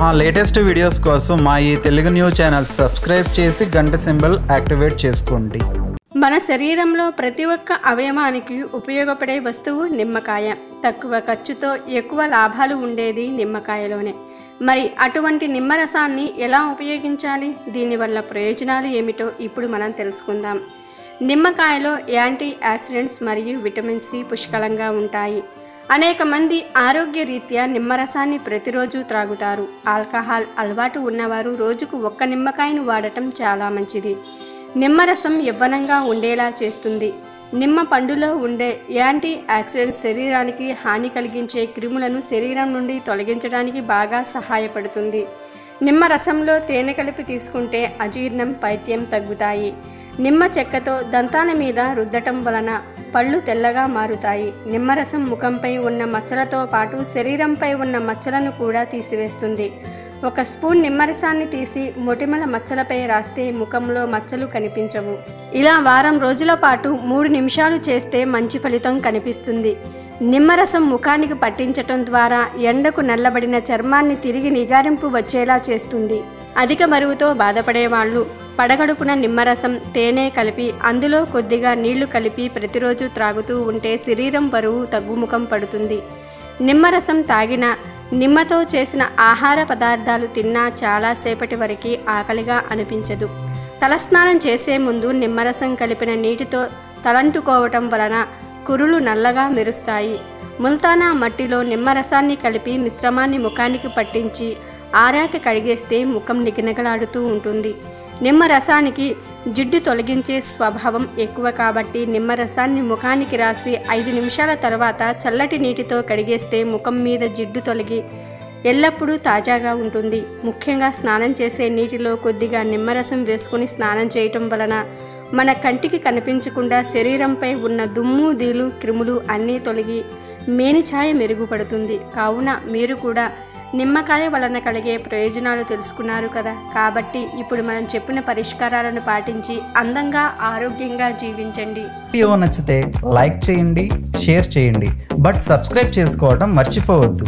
మా latest videos కోసం మా ఈ తెలుగు న్యూస్ ఛానల్ సబ్స్క్రైబ్ చేసి గంట సింబల్ యాక్టివేట్ చేసుకోండి. మన శరీరంలో ప్రతి ఒక్క అవయవానికి ఉపయోగపడే వస్తువు నిమ్మకాయ. తక్కువ ఖర్చుతో ఎక్కువ లాభాలు ఉండేది నిమ్మకాయలోనే. మరి అటువంటి నిమ్మరసాన్ని ఎలా ఉపయోగించాలి? దీనివల్ల ప్రయోజనాలు ఏమిటో ఇప్పుడు మనం తెలుసుకుందాం. నిమ్మకాయలో యాంటీ యాక్సిడెంట్స్ మరియు విటమిన్ సి పుష్కలంగా ఉంటాయి. అనేక మంది ఆరోగ్య రీత్యా నిమ్మరసాన్ని ప్రతిరోజు త్రాగుతారు. ఆల్కహాల్ అలవాటు ఉన్నవారు రోజుకు ఒక్క నిమ్మకాయను వాడటం చాలా మంచిది. నిమ్మరసం యవ్వనంగా ఉండేలా చేస్తుంది. నిమ్మ పండులో ఉండే యాంటీ ఆక్సిడెంట్స్ శరీరానికి హాని కలిగించే క్రిములను శరీరం నుండి తొలగించడానికి బాగా సహాయపడుతుంది. నిమ్మ రసంలో తేనె కలిపి తీసుకుంటే అజీర్ణం పైత్యం తగ్గుతాయి. నిమ్మ చెక్కతో దంతాల మీద రుద్దటం వలన పళ్ళు తెల్లగా మారుతాయి. నిమ్మరసం ముఖంపై ఉన్న మచ్చలతో పాటు శరీరంపై ఉన్న మచ్చలను కూడా తీసివేస్తుంది. ఒక స్పూన్ నిమ్మరసాన్ని తీసి మొటిమల మచ్చలపై రాస్తే ముఖంలో మచ్చలు కనిపించవు. ఇలా వారం రోజుల పాటు మూడు నిమిషాలు చేస్తే మంచి ఫలితం కనిపిస్తుంది. నిమ్మరసం ముఖానికి పట్టించటం ద్వారా ఎండకు నల్లబడిన చర్మాన్ని తిరిగి నిగారింపు వచ్చేలా చేస్తుంది. అధిక బరువుతో బాధపడే వాళ్ళు పడగడుపున నిమ్మరసం తేనె కలిపి అందులో కొద్దిగా నీళ్ళు కలిపి ప్రతిరోజు త్రాగుతూ ఉంటే శరీరం బరువు తగ్గుముఖం పడుతుంది. నిమ్మరసం తాగిన నిమ్మతో చేసిన ఆహార పదార్థాలు తిన్నా చాలాసేపటి వరకు ఆకలిగా అనిపించదు. తలస్నానం చేసే ముందు నిమ్మరసం కలిపిన నీటితో తలంటుకోవటం వలన కురులు నల్లగా మెరుస్తాయి. ముల్తానా మట్టిలో నిమ్మరసాన్ని కలిపి మిశ్రమాన్ని ముఖానికి పట్టించి ఆరాక కడిగేస్తే ముఖం నిగనగలాడుతూ ఉంటుంది. నిమ్మరసానికి జిడ్డు తొలగించే స్వభావం ఎక్కువ కాబట్టి నిమ్మరసాన్ని ముఖానికి రాసి ఐదు నిమిషాల తర్వాత చల్లటి నీటితో కడిగేస్తే ముఖం మీద జిడ్డు తొలగి ఎల్లప్పుడూ తాజాగా ఉంటుంది. ముఖ్యంగా స్నానం చేసే నీటిలో కొద్దిగా నిమ్మరసం వేసుకుని స్నానం చేయటం వలన మన కంటికి కనిపించకుండా శరీరంపై ఉన్న దుమ్ము దీలు క్రిములు అన్నీ తొలగి మేనిఛాయ మెరుగుపడుతుంది. కావున మీరు కూడా నిమ్మకాయ వలన కలిగే ప్రయోజనాలు తెలుసుకున్నారు కదా. కాబట్టి ఇప్పుడు మనం చెప్పిన పరిష్కారాలను పాటించి అందంగా ఆరోగ్యంగా జీవించండి. వీడియో నచ్చితే లైక్ చేయండి షేర్ చేయండి. బట్ సబ్స్క్రైబ్ చేసుకోవడం మర్చిపోవద్దు.